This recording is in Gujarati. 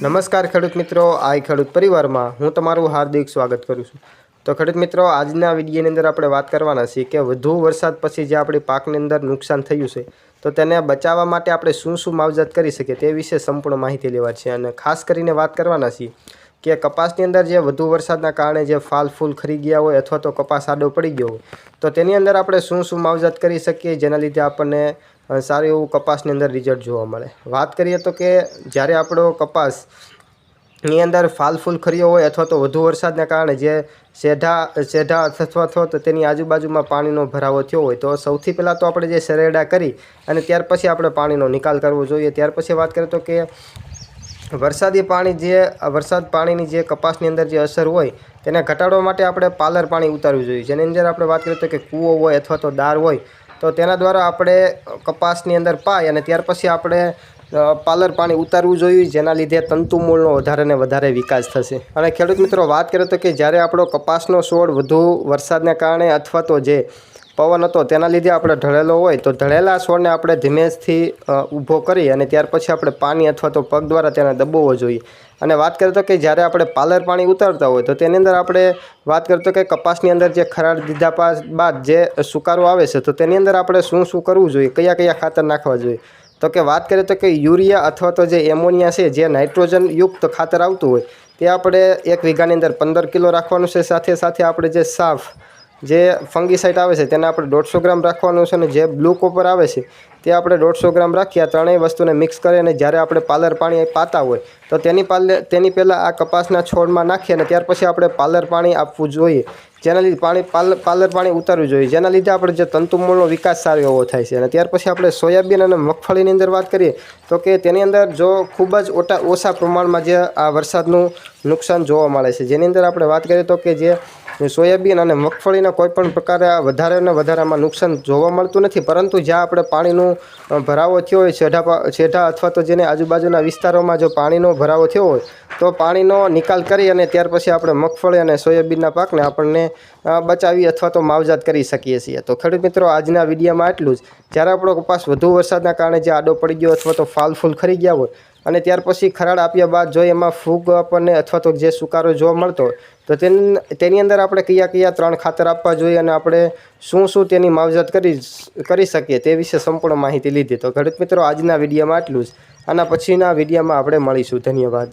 નમસ્કાર ખેડૂત મિત્રો, આઈ ખેડૂત પરિવારમાં હું તમારું હાર્દિક સ્વાગત કરું છું. તો ખેડૂત મિત્રો, આજના વિડીયોની અંદર આપણે વાત કરવાના છીએ કે વધુ વરસાદ પછી જે આપણી પાકની અંદર નુકસાન થયું છે, તો તેને બચાવવા માટે આપણે શું શું માવજત કરી શકીએ તે વિશે સંપૂર્ણ માહિતી લેવા છે અને ખાસ કરીને વાત કરવાના છીએ કે કપાસની અંદર જે વધુ વરસાદના કારણે જે ફાલ ફૂલ ખરી ગયા હોય અથવા તો કપાસ આડો પડી ગયો હોય, તો તેની અંદર આપણે શું શું માવજત કરી શકીએ, જેના લીધે આપણને સારું એવું કપાસની અંદર રિઝલ્ટ જોવા મળે. વાત કરીએ તો કે જ્યારે આપણો કપાસની અંદર ફાલ ફૂલ ખર્યો હોય અથવા તો વધુ વરસાદના કારણે જે સેઢા સેઢા અથવા તો તેની આજુબાજુમાં પાણીનો ભરાવો થયો હોય, તો સૌથી પહેલાં તો આપણે જે શરેડા કરી અને ત્યાર પછી આપણે પાણીનો નિકાલ કરવો જોઈએ. ત્યાર પછી વાત કરીએ તો કે વરસાદી પાણી જે, વરસાદ પાણીની જે કપાસની અંદર જે અસર હોય તેને ઘટાડવા માટે આપણે પાલર પાણી ઉતારવું જોઈએ. જેની અંદર આપણે વાત કરીએ તો કે કૂવો હોય અથવા તો દાર હોય તો તેના દ્વારા આપણે કપાસની અંદર પાય અને ત્યાર પછી આપણે પાલર પાણી ઉતારવું જોઈએ, જેના લીધે તંતુમૂળનો વધારે ને વધારે વિકાસ થશે. અને ખેડૂત મિત્રો, વાત કરીએ તો કે જ્યારે આપણો કપાસનો છોડ વધુ વરસાદને કારણે અથવા તો જે પવન હતો, તેના લીધે આપણે ઢળેલો હોય તો ઢળેલા છોડને આપણે ધીમેથી ઊભો કરી અને ત્યાર પછી આપણે પાણી અથવા તો પગ દ્વારા તેને દબાવવો જોઈએ. અને વાત કરીએ તો કે જ્યારે આપણે પાલર પાણી ઉતારતા હોય તો તેની અંદર આપણે વાત કરીએ તો કે કપાસની અંદર જે ખરાડ દીધા બાદ જે સુકારો આવે છે તો તેની અંદર આપણે શું શું કરવું જોઈએ? કયા કયા ખાતર નાખવા જોઈએ? તો કે વાત કરીએ તો કે યુરિયા અથવા તો જે એમોનિયા છે, જે નાઇટ્રોજન યુક્ત ખાતર આવતું હોય, તે આપણે એક વીઘાની અંદર પંદર કિલો રાખવાનું છે. સાથે સાથે આપણે જે સાફ જે ફંગીસાઇડ આવે છે, તેને આપણે દોઢસો ગ્રામ રાખવાનું છે અને જે બ્લુ કોપર આવે છે, તે આપણે દોઢસો ગ્રામ રાખી આ ત્રણેય વસ્તુને મિક્સ કરી અને જ્યારે આપણે પાલર પાણી પાતા હોય, તો તેની પાલે તેની પહેલાં આ કપાસના છોડમાં નાખીએ અને ત્યાર પછી આપણે પાલર પાણી આપવું જોઈએ. જેના લીધે પાણી પાલ પાલર પાણી ઉતારવું જોઈએ. જેના લીધે આપણે જે તંતુમૂળનો વિકાસ સારો એવો થાય છે. અને ત્યાર પછી આપણે સોયાબીન અને મગફળીની અંદર વાત કરીએ, તો કે તેની અંદર જો ખૂબ જ ઓટા ઓછા પ્રમાણમાં જે આ વરસાદનું નુકસાન જોવા મળે છે. જેની અંદર આપણે વાત કરીએ તો કે જે સોયાબીન અને મગફળીના કોઈ પણ પ્રકારે વધારે ને વધારામાં નુકસાન જોવા મળતું નથી. પરંતુ જ્યાં આપણે પાણીનું ભરાવો થયો હોય, છેઢા છેઢા અથવા તો જેને આજુબાજુના વિસ્તારોમાં જો પાણીનો ભરાવો થયો હોય, તો પાણીનો નિકાલ કરી અને ત્યાર પછી આપણે મગફળી અને સોયાબીનના પાકને આપણને બચાવી અથવા તો માવજાત કરી શકીએ છીએ. તો ખેડૂત મિત્રો, આજના વિડીયોમાં એટલું જ. જ્યારે આપણો કપાસ વધુ વરસાદના કારણે જે આડો પડી ગયો અથવા તો ફાલ ફૂલ ખરી ગયા હોય અને ત્યાર પછી ખરાડ આપ્યા બાદ જો એમાં ફૂગ આપણને અથવા તો જે સુકારો જોવા મળતો, તો તેન અંદર આપણે કયા કયા ત્રણ ખાતર આપવા જોઈએ અને આપણે શું શું તેની માવજત કરી કરી શકીએ તે વિશે સંપૂર્ણ માહિતી લીધી. તો ખેડૂત મિત્રો, આજના વિડીયોમાં આટલું જ. આના પછીના વિડીયોમાં આપણે મળીશું. ધન્યવાદ.